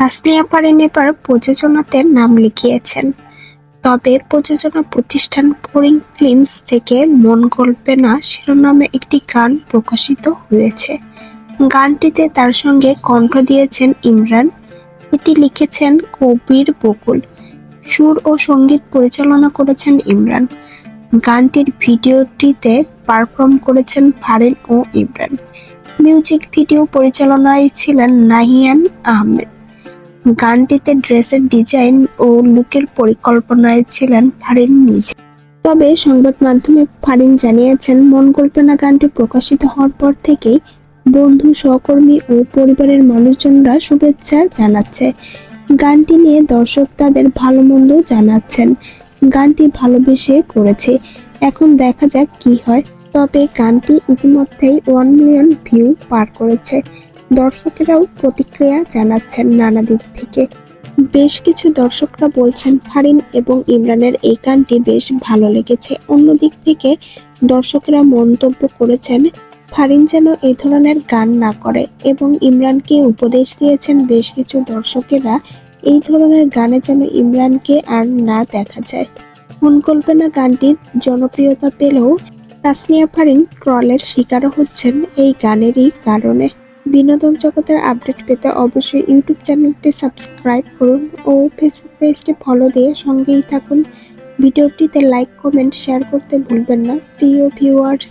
তাসনিয়া পারিন এবার প্রযোজনাতে নাম লিখিয়েছেন। তবে প্রযোজনা প্রতিষ্ঠান ফরিং ফিল্মস থেকে মন গল্পে না শিরোনামে একটি গান প্রকাশিত হয়েছে। গানটিতে তার সঙ্গে কণ্ঠ দিয়েছেন ইমরান। এটি লিখেছেন কবির বকুল। সুর ও সংগীত পরিচালনা করেছেন ইমরান। গানটির ভিডিওটিতে পারফর্ম করেছেন ফারেন ও ইমরান। মিউজিক ভিডিও পরিচালনায় ছিলেন নাহিয়ান আহমেদ। গানটিতে ড্রেসের ডিজাইন ও লুকের পরিকল্পনায় ছিলেন ফারিন নিজে। তবে সংবাদ মাধ্যমে ফারিন জানিয়েছেন, মন কল্পনা গানটি প্রকাশিত হওয়ার পর থেকেই বন্ধু, সহকর্মী ও পরিবারের মানুষজনরা শুভেচ্ছা জানাচ্ছে। গানটি নিয়ে দর্শক তাদের ভালো মন্দ জানাচ্ছেন। গানটি ভালোবেসে করেছে। এখন দেখা যাক কি হয়। তবে গানটি ইতিমধ্যেই ওয়ান মিলিয়ন ভিউ পার করেছে। দর্শকেরাও প্রতিক্রিয়া জানাচ্ছেন নানা দিক থেকে। বেশ কিছু দর্শকরা বলছেন, ফারিন এবং ইমরানের এই গানটি বেশ ভালো লেগেছে। অন্য দিক থেকে দর্শকেরা মন্তব্য করেছেন, ফারিন যেন এই ধরনের গান না করে এবং ইমরানকে উপদেশ দিয়েছেন বেশ কিছু দর্শকেরা, এই ধরনের গানে যেন ইমরানকে আর না দেখা যায়। মন কল্পনা গানটির জনপ্রিয়তা পেলেও তাসনিয়া ফারিন ট্রলের শিকারও হচ্ছেন এই গানেরই কারণে। বিনোদন জগতের আপডেট পেতে অবশ্যই ইউটিউব চ্যানেলটি সাবস্ক্রাইব করুন ও ফেসবুক পেজটি ফলো দিয়ে সঙ্গেই থাকুন। ভিডিওটিতে লাইক, কমেন্ট, শেয়ার করতে ভুলবেন না। প্রিয় ভিউয়ার্স